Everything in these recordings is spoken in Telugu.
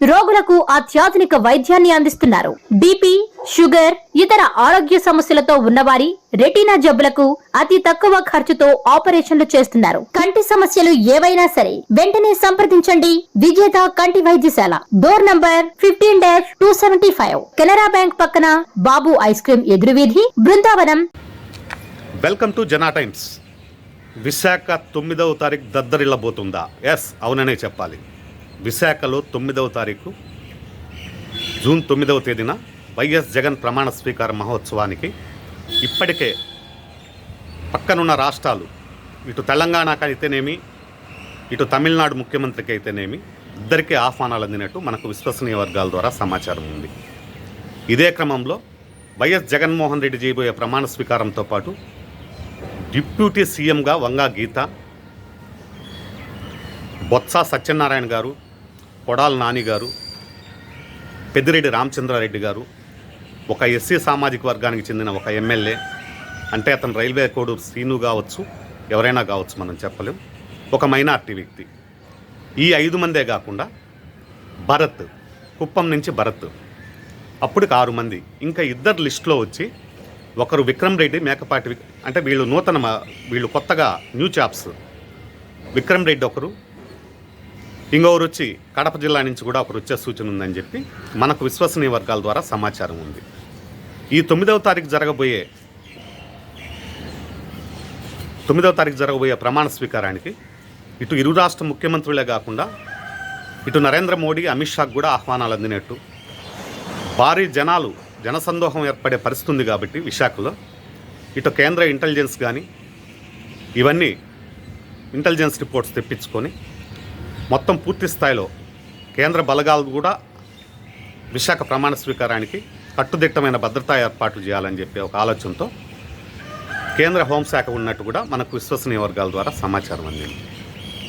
రోగులకు అత్యాధునిక వైద్యాన్ని అందిస్తున్నారు. బీపీ షుగర్ ఇతర ఆరోగ్య సమస్యలతో ఉన్నవారి రెటీనా జబ్బులకు అతి తక్కువ ఖర్చుతో ఆపరేషన్లు చేస్తున్నారు. కంటి సమస్యలు ఏవైనా సరే వెంటనే సంప్రదించండి. విజేత కంటి వైద్యశాల. Door number fifteen dash two seventy five. Canara bank పక్కన Babu ice cream ఎదురువీధి Brindavanam. Welcome to Jana Times. Visakha తొమ్మిదవ తారీఖు దద్దరిల్లబోతుందా? ఎస్ అవుననే చెప్పాలి. విశాఖలో తొమ్మిదవ తారీఖు జూన్ తొమ్మిదవ తేదీన వైఎస్ జగన్ ప్రమాణ స్వీకార మహోత్సవానికి ఇప్పటికే పక్కనున్న రాష్ట్రాలు ఇటు తెలంగాణకు అయితేనేమి ఇటు తమిళనాడు ముఖ్యమంత్రికి అయితేనేమి ఇద్దరికీ ఆహ్వానాలు అందినట్టు మనకు విశ్వసనీయ వర్గాల ద్వారా సమాచారం ఉంది. ఇదే క్రమంలో వైఎస్ జగన్మోహన్ రెడ్డి చేయబోయే ప్రమాణ స్వీకారంతో పాటు డిప్యూటీ సీఎంగా వంగా గీత బొత్స సత్యనారాయణ గారు కొడాల నాని గారు పెద్దిరెడ్డి రామచంద్రారెడ్డి గారు ఒక ఎస్సీ సామాజిక వర్గానికి చెందిన ఒక ఎమ్మెల్యే అంటే అతను రైల్వే కోడ్ సీను కావచ్చు ఎవరైనా కావచ్చు మనం చెప్పలేం. ఒక మైనార్టీ వ్యక్తి. ఈ ఐదు మందే కాకుండా భరత్ కుప్పం నుంచి భరత్. అప్పటికి ఆరు మంది. ఇంకా ఇద్దరు లిస్టులో వచ్చి ఒకరు విక్రమ్ రెడ్డి మేకపాటి అంటే వీళ్ళు నూతన మ- వీళ్ళు కొత్తగా న్యూ చాప్స్. విక్రమ్ రెడ్డి ఒకరు ఇంకొకరు వచ్చి కడప జిల్లా నుంచి కూడా ఒకరు వచ్చే సూచన ఉందని చెప్పి మనకు విశ్వసనీయ వర్గాల ద్వారా సమాచారం ఉంది. ఈ తొమ్మిదవ తారీఖు జరగబోయే తొమ్మిదవ తారీఖు జరగబోయే ప్రమాణ స్వీకారానికి ఇటు ఇరు రాష్ట్ర ముఖ్యమంత్రులే కాకుండా ఇటు నరేంద్ర మోడీ అమిత్ షాకు కూడా ఆహ్వానాలు అందినట్టు భారీ జనాలు జనసందోహం ఏర్పడే పరిస్థితి ఉంది కాబట్టి విశాఖలో ఇటు కేంద్ర ఇంటెలిజెన్స్ కానీ ఇవన్నీ ఇంటెలిజెన్స్ రిపోర్ట్స్ తెప్పించుకొని మొత్తం పూర్తి స్థాయిలో కేంద్ర బలగాలు కూడా విశాఖ ప్రమాణ స్వీకారానికి కట్టుదిట్టమైన భద్రతా ఏర్పాట్లు చేయాలని చెప్పి ఒక ఆలోచనతో కేంద్ర హోంశాఖ ఉన్నట్టు కూడా మనకు విశ్వసనీయ వర్గాల ద్వారా సమాచారం అందింది.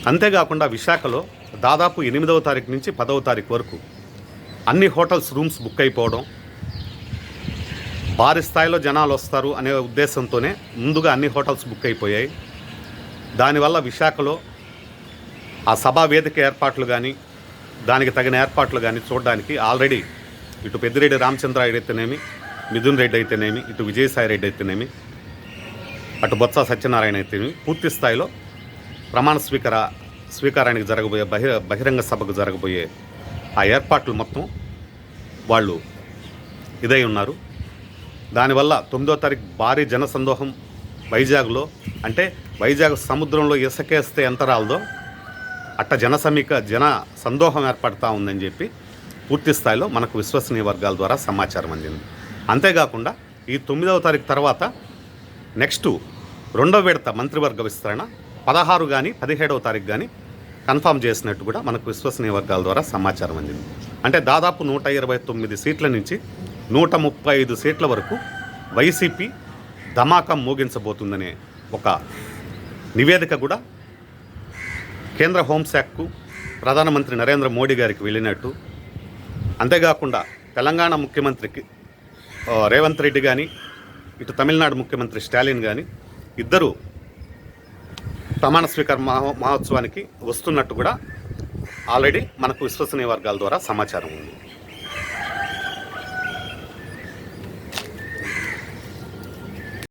అంతేకాకుండా విశాఖలో దాదాపు ఎనిమిదవ తారీఖు నుంచి పదవ తారీఖు వరకు అన్ని హోటల్స్ రూమ్స్ బుక్ అయిపోవడం భారీ స్థాయిలో జనాలు వస్తారు అనే ఉద్దేశంతోనే ముందుగా అన్ని హోటల్స్ బుక్ అయిపోయాయి. దానివల్ల విశాఖలో ఆ సభా వేదిక ఏర్పాట్లు కానీ దానికి తగిన ఏర్పాట్లు కానీ చూడడానికి ఆల్రెడీ ఇటు పెద్దిరెడ్డి రామచంద్రారెడ్డి అయితేనేమి మిథున్ రెడ్డి అయితేనేమి ఇటు విజయసాయి రెడ్డి అయితేనేమి అటు బొత్స సత్యనారాయణ అయితేనేమి పూర్తి స్థాయిలో ప్రమాణ స్వీకార స్వీకారానికి జరగబోయే బహిర బహిరంగ సభకు జరగబోయే ఆ ఏర్పాట్లు మొత్తం వాళ్ళు ఇదై ఉన్నారు. దానివల్ల తొమ్మిదో తారీఖు భారీ జనసందోహం వైజాగ్లో అంటే వైజాగ్ సముద్రంలో ఇసుకేస్తే ఎంత రాలదో అట్ట జన సమీక జన సందోహం ఏర్పడతా ఉందని చెప్పి పూర్తి స్థాయిలో మనకు విశ్వసనీయ వర్గాల ద్వారా సమాచారం అందింది. అంతేకాకుండా ఈ తొమ్మిదవ తారీఖు తర్వాత నెక్స్ట్ రెండవ విడత మంత్రివర్గ విస్తరణ పదహారు కానీ పదిహేడవ తారీఖు కానీ కన్ఫామ్ చేసినట్టు కూడా మనకు విశ్వసనీయ వర్గాల ద్వారా సమాచారం అందింది. అంటే దాదాపు నూట ఇరవై తొమ్మిది సీట్ల నుంచి నూట ముప్పై ఐదు సీట్ల వరకు వైసీపీ ధమాకం మోగించబోతుందనే ఒక నివేదిక కూడా కేంద్ర హోంశాఖకు ప్రధానమంత్రి నరేంద్ర మోడీ గారికి వెళ్ళినట్టు. అంతేకాకుండా తెలంగాణ ముఖ్యమంత్రికి రేవంత్ రెడ్డి కానీ ఇటు తమిళనాడు ముఖ్యమంత్రి స్టాలిన్ కానీ ఇద్దరు ప్రమాణ స్వీకార మహో మహోత్సవానికి వస్తున్నట్టు కూడా ఆల్రెడీ మనకు విశ్వసనీయ వర్గాల ద్వారా సమాచారం ఉంది.